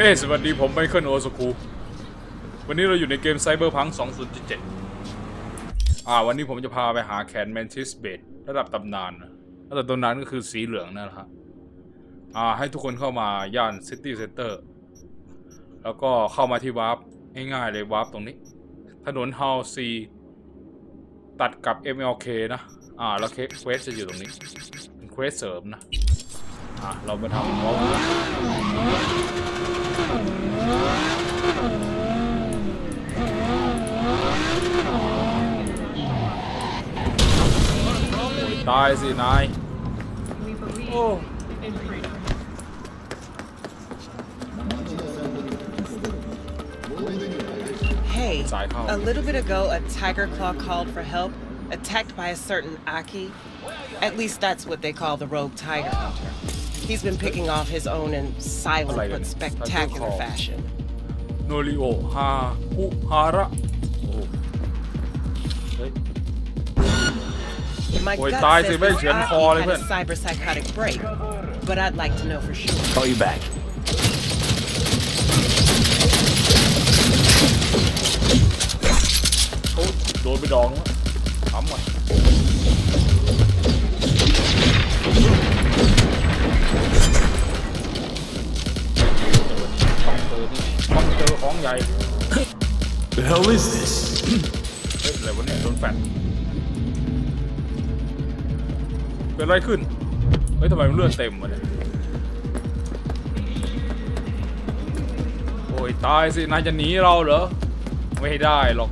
เฮ้ สวัสดีผมไมเคิลโอสคูวันนี้เราอยู่ในเกมไซเบอร์พัง2077 อ่า วันนี้ผมจะพาไปหาแคนแมนทิสเบดระดับตำนานนะระดับตำนานก็คือสีเหลืองนั่นแหละครับอ่า ให้ทุกคนเข้ามาย่านซิตี้เซ็นเตอร์ แล้วก็เข้ามาที่วาร์ปง่ายๆเลยวาร์ปตรงนี้ ถนนฮาวซีตัดกับ MLK นะ อ่า แล้วเควสจะอยู่ตรงนี้เป็นเควสเสริมนะ อะเรามาทำวอล ตายสิ นาย โอ้ Hey, Side hall. a little bit ago, a tiger claw called for help, attacked by a certain Aki. At least that's what they call the rogue tiger hunter. He's been picking off his own in silent Like but it. spectacular Tiger claw. fashion. โนริโอฮาคุฮาระโอ้เฮ้ย My Ôi, gut tai says thì mấy this chuyện Aki kho đấy had a bạn. cyber psychotic break, but I'd like to know for sure. Call you back. โอ้โดนไป ต้องเจอของใหญ่ The hell is this? เฮ้ยอะไรวะเนี่ยโดนแฟนเป็นไรขึ้น เฮ้ยทำไมมันเลือดเต็มวะเนี่ยโอ้ยตายสินายจะหนีเราเหรอ ไม่ได้หรอก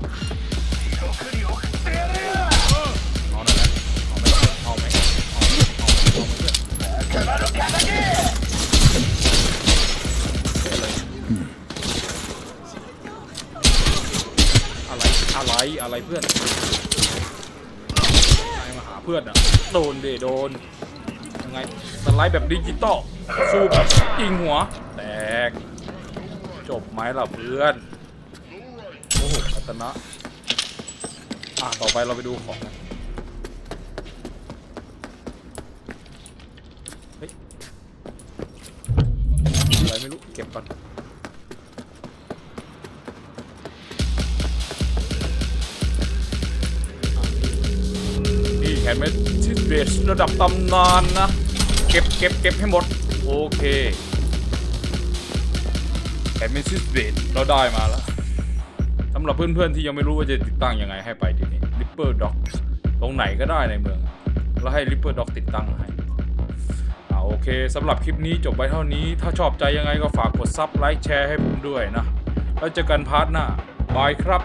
อะไรอะไรเพื่อนนายมาหาเพื่อนอะโดนเดโดนยังไงสไลด์แบบดิจิตอลสู้แบบยิงหัว แตก จบไหมล่ะเพื่อนโอ้โหอัตนะอะต่อไปเราไปดูของเฮ้ยอะไรไม่รู้ เก็บก่อน แคนเมทิสเบสระดับตำนานนะ เก็บเก็บเก็บให้หมด โอเคแคนเมทิสเบสเราได้มาแล้วสำหรับเพื่อนๆที่ยังไม่รู้ว่าจะติดตั้งยังไงให้ไปที่นี่ Ripper Dock ตรงไหนก็ได้ในเมือง แล้วให้ Ripper Dock ติดตั้งให้อ่าโอเคสำหรับคลิปนี้จบไปเท่านี้ ถ้าชอบใจยังไงก็ฝากกดซับไลค์แชร์ให้ผมด้วยนะ แล้วเจอกันพาร์ทหน้าบายครับ